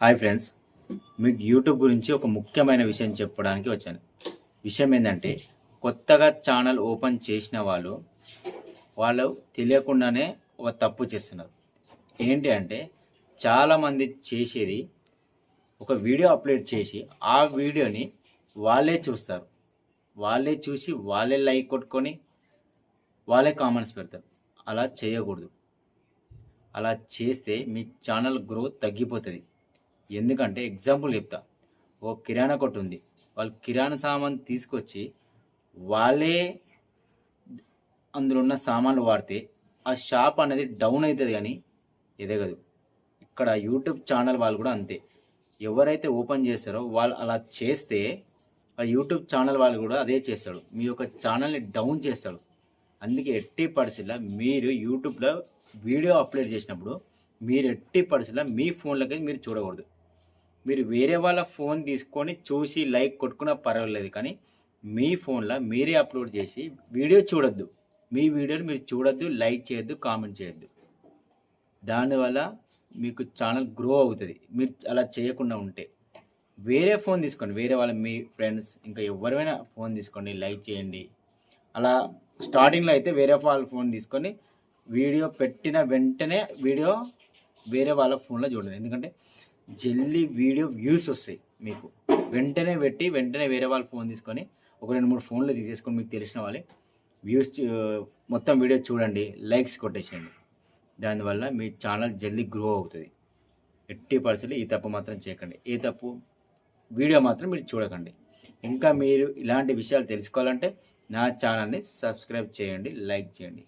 Hi friends మీకు YouTube గురించి ఒక ముఖ్యమైన విషయం చెప్పడానికి వచ్చాను. విషయం ఏంటంటే కొత్తగా ఛానల్ ఓపెన్ చేసిన వాళ్ళు వాళ్ళు తెలియకుండానే ఒక తప్పు చేస్తున్నారు. ఏంటి అంటే చాలామంది చేసేది ఒక వీడియో అప్లోడ్ చేసి ఆ వీడియోని వాళ్ళే చూస్తారు. వాళ్ళే చూసి వాళ్ళే లైక్ కొట్టుకొని వాళ్ళే కామెంట్స్ పెడతారు. అలా చేయకూడదు. అలా చేస్తే మీ ఛానల్ గ్రోత్ తగ్గిపోతుంది. ఎందుకంటే ఎగ్జాంపుల్ చెప్తా. ఓ కిరాణా కొట్టు ఉంది. వాళ్ళు కిరాణా సామాన్ తీసుకొచ్చి వాళ్ళే అందులో ఉన్న సామాన్లు వాడితే ఆ షాప్ అనేది డౌన్ అవుతుంది కానీ ఎదగదు. ఇక్కడ యూట్యూబ్ ఛానల్ వాళ్ళు కూడా అంతే. ఎవరైతే ఓపెన్ చేస్తారో వాళ్ళు అలా చేస్తే ఆ యూట్యూబ్ ఛానల్ వాళ్ళు కూడా అదే చేస్తాడు మీ యొక్క ఛానల్ని డౌన్ చేస్తాడు అందుకే ఎట్టి పరిస్థితుల్లో మీరు యూట్యూబ్లో వీడియో అప్లోడ్ చేసినప్పుడు మీరు ఎట్టి పరిస్థితుల్లో మీ ఫోన్లకి మీరు చూడకూడదు. మీరు వేరే వాళ్ళ ఫోన్ తీసుకొని చూసి లైక్ కొట్టుకున్నా పర్వాలేదు కానీ మీ ఫోన్లో మీరే అప్లోడ్ చేసి వీడియో చూడొద్దు. మీ వీడియోని మీరు చూడొద్దు లైక్ చేయొద్దు కామెంట్ చేయొద్దు. దానివల్ల మీకు ఛానల్ గ్రో అవుతుంది. మీరు అలా చేయకుండా ఉంటే. వేరే ఫోన్ తీసుకోండి. వేరే వాళ్ళ మీ ఫ్రెండ్స్ ఇంకా ఎవరైనా ఫోన్ తీసుకోండి లైక్ చేయండి. అలా స్టార్టింగ్లో అయితే వేరే వాళ్ళ ఫోన్ తీసుకొని వీడియో పెట్టిన వెంటనే వీడియో వేరే వాళ్ళ ఫోన్లో చూడండి. ఎందుకంటే జల్దీ వీడియో వ్యూస్ వస్తాయి మీకు. వెంటనే పెట్టి వెంటనే వేరే వాళ్ళ ఫోన్ తీసుకొని ఒక రెండు మూడు ఫోన్లు తీసేసుకొని మీకు తెలిసిన వాళ్ళే. వ్యూస్ మొత్తం వీడియో చూడండి లైక్స్ కొట్టేసేయండి. దానివల్ల మీ ఛానల్ జల్దీ గ్రో అవుతుంది. ఎట్టి పరిస్థితులు ఈ తప్పు మాత్రం చేయకండి. ఏ తప్పు? వీడియో మాత్రం మీరు చూడకండి. ఇంకా మీరు ఇలాంటి విషయాలు తెలుసుకోవాలంటే నా ఛానల్ని సబ్స్క్రైబ్ చేయండి లైక్ చేయండి.